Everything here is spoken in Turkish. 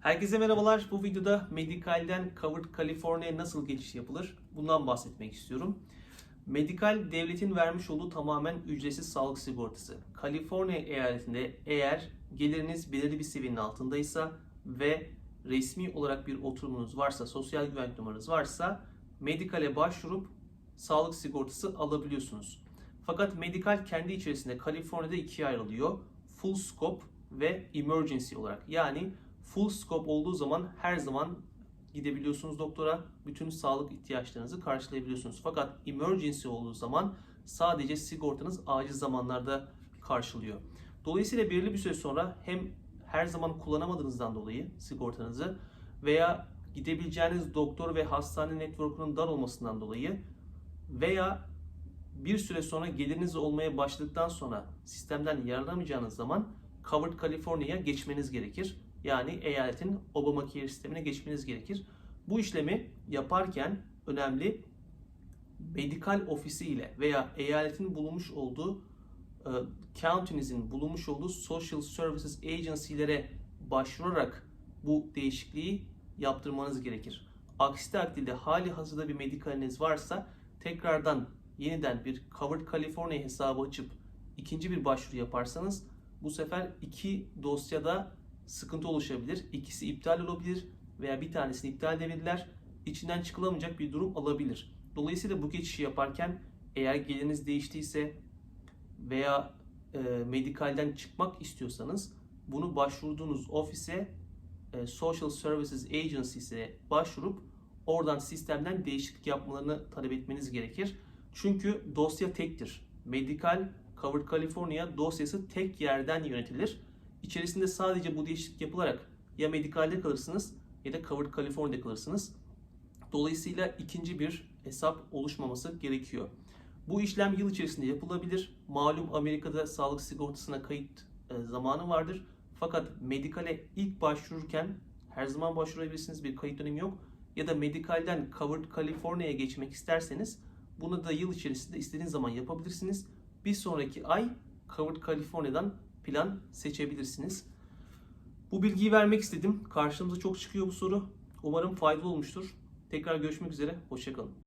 Herkese merhabalar. Bu videoda Medical'den Covered California'ya nasıl geçiş yapılır? Bundan bahsetmek istiyorum. Medikal devletin vermiş olduğu tamamen ücretsiz sağlık sigortası. Kaliforniya eyaletinde eğer geliriniz belirli bir seviyenin altındaysa ve resmi olarak bir oturumunuz varsa, sosyal güvenlik numaranız varsa Medikal'e başvurup sağlık sigortası alabiliyorsunuz. Fakat Medikal kendi içerisinde Kaliforniya'da ikiye ayrılıyor. Full scope ve emergency olarak. Yani full scope olduğu zaman her zaman gidebiliyorsunuz doktora. Bütün sağlık ihtiyaçlarınızı karşılayabiliyorsunuz. Fakat emergency olduğu zaman sadece sigortanız acil zamanlarda karşılıyor. Dolayısıyla belirli bir süre sonra hem her zaman kullanamadığınızdan dolayı sigortanızı veya gidebileceğiniz doktor ve hastane network'unun dar olmasından dolayı veya bir süre sonra geliriniz olmaya başladıktan sonra sistemden yararlanamayacağınız zaman Covered California'ya geçmeniz gerekir. Yani eyaletin Obamacare sistemine geçmeniz gerekir. Bu işlemi yaparken önemli medikal ofisi ile veya eyaletin bulunmuş olduğu e, county'nizin bulunmuş olduğu Social Services Agency'lere başvurarak bu değişikliği yaptırmanız gerekir. Aksi takdirde hali hazırda bir medikaliniz varsa tekrardan yeniden bir Covered California hesabı açıp ikinci bir başvuru yaparsanız bu sefer iki dosyada sıkıntı oluşabilir. İkisi iptal olabilir veya bir tanesini iptal edebilirler. İçinden çıkılamayacak bir durum alabilir. Dolayısıyla bu geçişi yaparken eğer geliriniz değiştiyse veya e, medikalden çıkmak istiyorsanız bunu başvurduğunuz ofise e, Social Services Agency'se başvurup oradan sistemden değişiklik yapmalarını talep etmeniz gerekir. Çünkü dosya tektir. Medical Covered California dosyası tek yerden yönetilir. İçerisinde sadece bu değişiklik yapılarak ya medikalde kalırsınız ya da Covered California'da kalırsınız. Dolayısıyla ikinci bir hesap oluşmaması gerekiyor. Bu işlem yıl içerisinde yapılabilir. Malum Amerika'da sağlık sigortasına kayıt e, zamanı vardır. Fakat medikale ilk başvururken her zaman başvurabilirsiniz. Bir kayıt dönemi yok. Ya da medikalden Covered California'ya geçmek isterseniz bunu da yıl içerisinde istediğiniz zaman yapabilirsiniz. Bir sonraki ay Covered California'dan plan seçebilirsiniz. Bu bilgiyi vermek istedim. Karşımıza çok çıkıyor bu soru. Umarım faydalı olmuştur. Tekrar görüşmek üzere. Hoşçakalın.